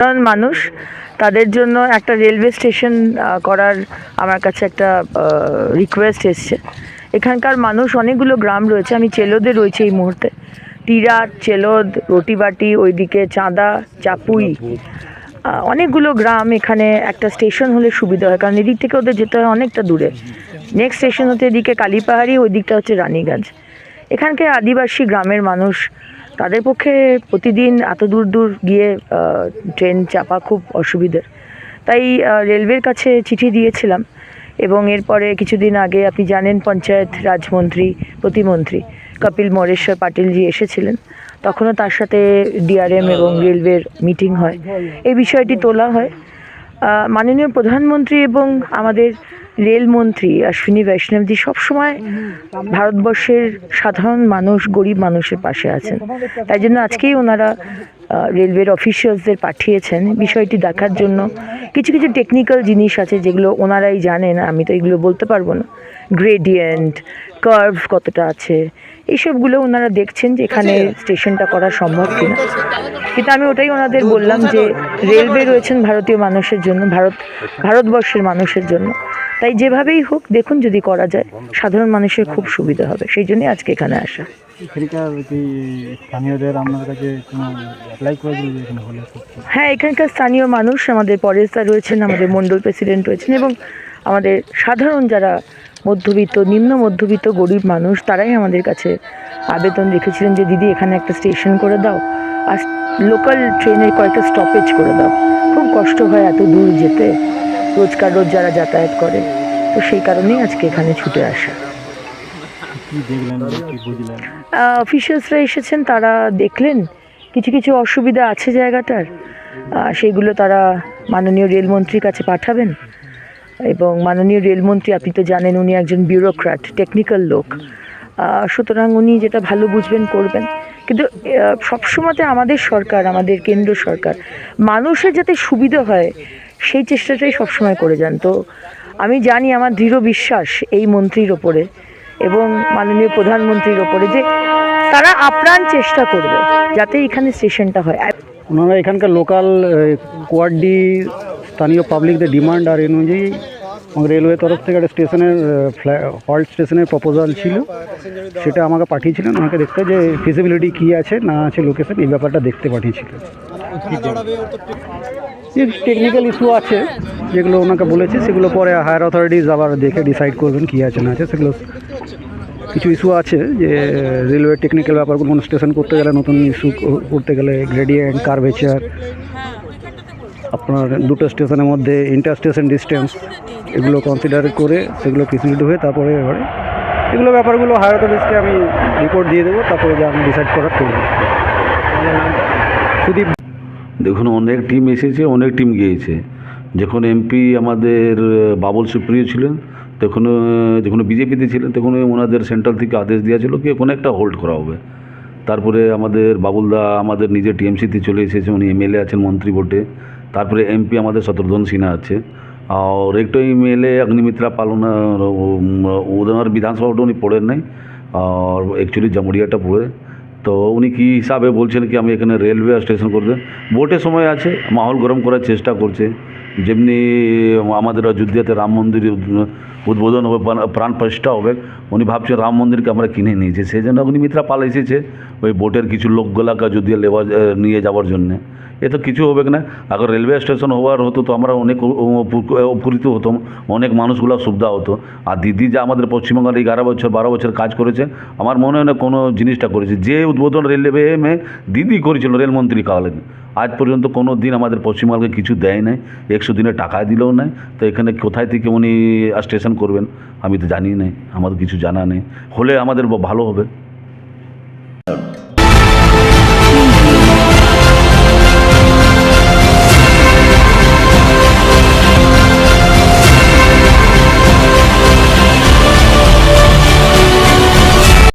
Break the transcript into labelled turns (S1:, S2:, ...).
S1: সাধারণ মানুষ, তাদের জন্য একটা রেলওয়ে স্টেশন করার আমার কাছে একটা রিকোয়েস্ট এসছে। এখানকার মানুষ অনেকগুলো গ্রাম রয়েছে, আমি চেলোদে রয়েছে এই মুহূর্তে। টিরাট চেলোদ, রটিবাটি, ওইদিকে চাঁদা, চাপুই অনেকগুলো গ্রাম এখানে একটা স্টেশন হলে সুবিধা হয়, কারণ এদিক থেকে ওদের যেতে হয় অনেকটা দূরে। নেক্সট স্টেশন হচ্ছে এদিকে কালীপাহাড়ি ওই দিকটা হচ্ছে রানীগঞ্জ। এখানকার আদিবাসী গ্রামের মানুষ তাদের পক্ষে প্রতিদিন এত দূর দূর গিয়ে ট্রেন চাপা খুব অসুবিধের। তাই রেলওয়ের কাছে চিঠি দিয়েছিলাম এবং এরপরে কিছুদিন আগে আপনি জানেন পঞ্চায়েত রাজমন্ত্রী, প্রতিমন্ত্রী কপিল মরেশ্বর পাটিলজি এসেছিলেন। তখনও তার সাথে ডিআরএম এবং রেলওয়ের মিটিং হয়। এই বিষয়টি তোলা হয়। মাননীয় প্রধানমন্ত্রী এবং আমাদের রেলমন্ত্রী অশ্বিনী বৈষ্ণবজি সবসময় ভারতবর্ষের সাধারণ মানুষ, গরিব মানুষের পাশে আছেন। তাই জন্য আজকেই ওনারা রেলওয়ের অফিসিয়ালসদের পাঠিয়েছেন। বিষয়টি দেখার জন্য কিছু কিছু টেকনিক্যাল জিনিস আছে যেগুলো ওনারাই জানেন, আমি তো এগুলো বলতে পারব না। গ্রেডিয়েন্ট কার্ভ কতটা আছে এইসবগুলো ওনারা দেখছেন যে এখানে স্টেশনটা করা সম্ভব কিনা। কিন্তু আমি ওটাই ওনাদের বললাম যে রেলওয়ে রয়েছেন ভারতীয় মানুষের জন্য ভারত ভারতবর্ষের মানুষের জন্য। তাই যেভাবেই হোক দেখুন যদি করা যায় সাধারণ মানুষের খুব সুবিধা হবে। সেই জন্যই আজকে এখানে আসা। হ্যাঁ এখানকার স্থানীয় মানুষ আমাদের পরেশদা রয়েছেন আমাদের মণ্ডল প্রেসিডেন্ট রয়েছেন এবং আমাদের সাধারণ যারা মধ্যবিত্ত নিম্ন মধ্যবিত্ত গরিব মানুষ তারাই আমাদের কাছে আবেদন রেখেছিলেন যে দিদি এখানে একটা স্টেশন করে দাও আর লোকাল ট্রেনের কয়েকটা স্টপেজ করে দাও। খুব কষ্ট হয় এত দূর যেতে রোজকার রোজ যারা যাতায়াত করে। তো সেই কারণেই আজকে এখানে ছুটে আসা। অফিসিয়ালসরা এসেছেন তারা দেখলেন কিছু কিছু অসুবিধা আছে জায়গাটার। আহ, সেইগুলো তারা মাননীয় রেলমন্ত্রীর কাছে পাঠাবেন। এবং মাননীয় রেলমন্ত্রী, আপনি তো জানেন উনি একজন বিউরোক্র্যাট টেকনিক্যাল লোক। সুতরাং উনি যেটা ভালো বুঝবেন, করবেন। কিন্তু সবসময়তে আমাদের সরকার, আমাদের কেন্দ্র সরকার, মানুষের যাতে সুবিধা হয়, সেই চেষ্টাটাই সবসময় করে যান। তো আমি জানি আমার দৃঢ় বিশ্বাস এই মন্ত্রীর ওপরে এবং মাননীয় প্রধানমন্ত্রীর ওপরে যে তারা আপ্রাণ চেষ্টা করবে, যাতে এখানে স্টেশনটা হয়।
S2: ওনারা এখানকার লোকাল কোয়ার্ডি স্থানীয় পাবলিকদের ডিমান্ড আর এই অনুযায়ী রেলওয়ে তরফ থেকে একটা স্টেশনের হল্ট স্টেশনের প্রপোজাল ছিল। সেটা আমাকে পাঠিয়েছিলেন। ওনাকে দেখতে যে ফিজিবিলিটি কী আছে, না আছে লোকেশন এই ব্যাপারটা দেখতে পাঠিয়েছিলেন টেকনিক্যাল ইস্যু আছে। যেগুলো ওনাকে বলেছে, সেগুলো পরে হায়ার অথরিটিজ আবার দেখে ডিসাইড করবেন কী আছে, না আছে, সেগুলো কিছু ইস্যু আছে যে রেলওয়ে টেকনিক্যাল ব্যাপারগুলো কোনো স্টেশন করতে গেলে, নতুন ইস্যু করতে গেলে গ্রেডিয়েন্ট কার্ভেচার আপনার দুটো স্টেশনের মধ্যে ইন্টার স্টেশন ডিস্টেন্স এগুলো কনসিডার করে সেগুলো ফেসিলিটি হয়ে তারপরে এবারে এগুলো ব্যাপারগুলো হায়ার অথরিটিসকে আমি রিপোর্ট দিয়ে দেবো, তারপরে যে আমি ডিসাইড করার করব। সুদীপ।
S3: দেখুন, অনেক টিম এসেছে, অনেক টিম গিয়েছে। যখন এমপি আমাদের বাবুল সুপ্রিয় ছিলেন, তখন যখন বিজেপিতে ছিলেন, তখন ওনাদের সেন্ট্রাল থেকে আদেশ দেওয়া ছিল কি, কোনো একটা হোল্ড করা হবে। তারপরে আমাদের বাবুলদা, আমাদের নিজের টিএমসিতে চলে এসেছে, উনি এমএলএ আছেন মন্ত্রী বটে তারপরে এমপি আমাদের শত্রুঘ্ন সিনহা আছে। আর একটা এমএলএ অগ্নিমিত্রা পালন ওনার বিধানসভাটা উনি পড়েন নাই। আর অ্যাকচুয়ালি জামুরিয়াটা পড়ে। তো উনি কী হিসাবে বলছেন কি আমি এখানে রেলওয়ে স্টেশন করতে? ভোটের সময় আছে, মাহল গরম করার চেষ্টা করছে। যেমনি আমাদের অযোধ্যাতে রাম মন্দির উদ্বোধন হবে, প্রাণ- প্রতিষ্ঠা হবে, উনি ভাবছে রাম মন্দিরকে আমরা কিনে নিয়েছি। সেই জন্য অগ্নিমিত্রা পাল এসেছে ওই বোটের কিছু লোকগুলাকে অযোধ্যা লেবার নিয়ে যাওয়ার জন্যে। এ তো কিছু হবে না আগে রেলওয়ে স্টেশন হওয়ার হতো তো আমরা অনেক উপকৃত হতাম, অনেক মানুষগুলো সুবিধা হতো। আর দিদি যা আমাদের পশ্চিমবঙ্গের এই এগারো বছর, বারো বছর কাজ করেছে, আমার মনে হয় না কোনো জিনিসটা করেছে। যে উদ্বোধন রেলওয়ে মে দিদি করেছিল রেলমন্ত্রী কালে আজ পর্যন্ত কোনো দিন আমাদের পশ্চিমবঙ্গে কিছু দেয় নাই, একশো দিনে টাকা দিলেও নাই, তো এখানে কোথায় থেকে উনি স্টেশন করবেন? আমি তো জানি নাই আমাদের কিছু জানা নেই। হলে আমাদের ভালো হবে।